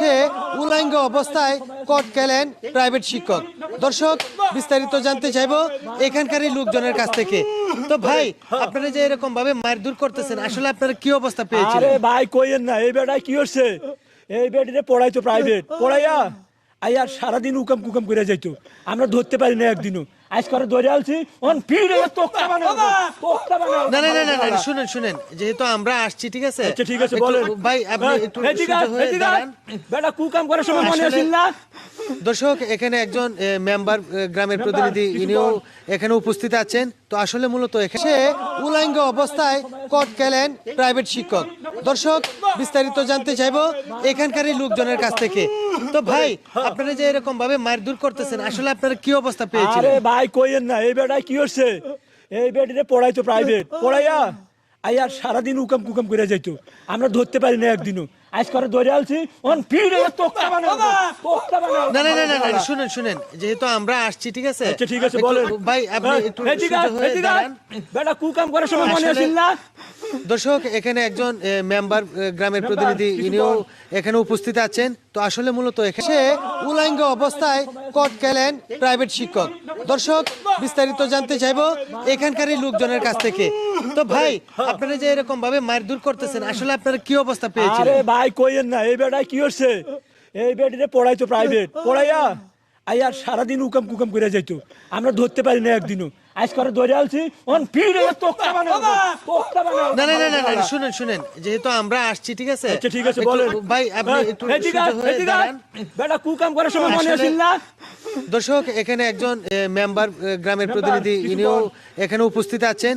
এসে উলাঙ্গ অবস্থায় কট খেলেন প্রাইভেট শিক্ষক। দর্শক, বিস্তারিত জানতে চাইব এখানকারই লোকজনের কাছ থেকে। তো ভাই, আপনারা যে এরকম ভাবে মায়ের দূর করতেছেন, আসলে আপনারা কি অবস্থা পেয়েছিলেন? ভাই কইেন না, এই বেটায় কি হচ্ছে? এই বেটিতে পড়াই তো প্রাইভেট পড়াইয়া? আই সারাদিন উকাম কুকাম করে যাইতো। আমরা ধরতে পারি না একদিনও। আজ করে ধরে আলছি অন ফিরে তোক্তা বানাও তোক্তা বানাও না না না না শুনেন শুনেন যেহেতু আমরা আসছি ঠিক আছে? আচ্ছা ঠিক আছে বলেন। ভাই আপনি হ্যাঁ, একটু এদিকে এদিকে বেটা কুকাম করার সময় মনে আসেন না? দর্শক এখানে একজন মেম্বার গ্রামের প্রতিনিধি ইনিও এখানে উপস্থিত আছেন। তো আসলে মূলত এখানে উলাঙ্গ অবস্থায় কট খেলেন প্রাইভেট শিক্ষক। দর্শক বিস্তারিত জানতে চাইব এখানকারই লোকজনের কাছ থেকে। তো ভাই আপনারা যে এরকম ভাবে মার দূর করতেছেন আসলে আপনারা কি অবস্থা আরে পেয়েছিলেন ভাই কইেন না এই বেটায় কি হচ্ছে? এই বেটিতে পড়াই তো প্রাইভেট পড়াইয়া আই আর সারাদিন উকাম কুকাম করে যাইতো। আমরা ধরতে পারি না একদিনও। আজ করে ধরে আলছি অন ফিরে না না না না শুনেন শুনেন যেহেতু আমরা আসছি ঠিক আছে? আচ্ছা ঠিক আছে বলেন। ভাই আপনি হ্যাঁ, একটু আয়, হয়ে আয়। দাঁড়ান। বেটা কুকাম করার সময় মনে আসলে- না? দর্শক এখানে একজন মেম্বার গ্রামের প্রতিনিধি ইনিও এখানে উপস্থিত আছেন। তো আসলে মূলত এখানে উলাঙ্গ অবস্থায় কট খেলেন প্রাইভেট শিক্ষক। দর্শক বিস্তারিত জানতে চাইব এখানকারই লোকজনের কাছ থেকে। তো ভাই আপনারা যে এরকম ভাবে মার দূর করতেছেন আসলে আপনারা কি অবস্থা আরে পেয়েছিলেন ভাই কইেন না এই বেটায় কি হচ্ছে? এই বেটিতে পড়াই তো প্রাইভেট পড়াইয়া আই আর সারাদিন উকাম কুকাম করে যাইতো। আমরা ধরতে পারি না একদিনও। আজ করে ধরে আলছি। ওন পিড়ে তোকটা বানাও তোকটা বানাও না না না না শুনেন শুনেন যেহেতু আমরা আসছি ঠিক আছে? আচ্ছা ঠিক আছে বলেন। ভাই আপনি হ্যাঁ, একটু এদিকে আয়। দাঁড়ান। করার সময় মনে না। দর্শক এখানে একজন মেম্বার গ্রামের প্রতিনিধি ইনিও এখানে উপস্থিত আছেন।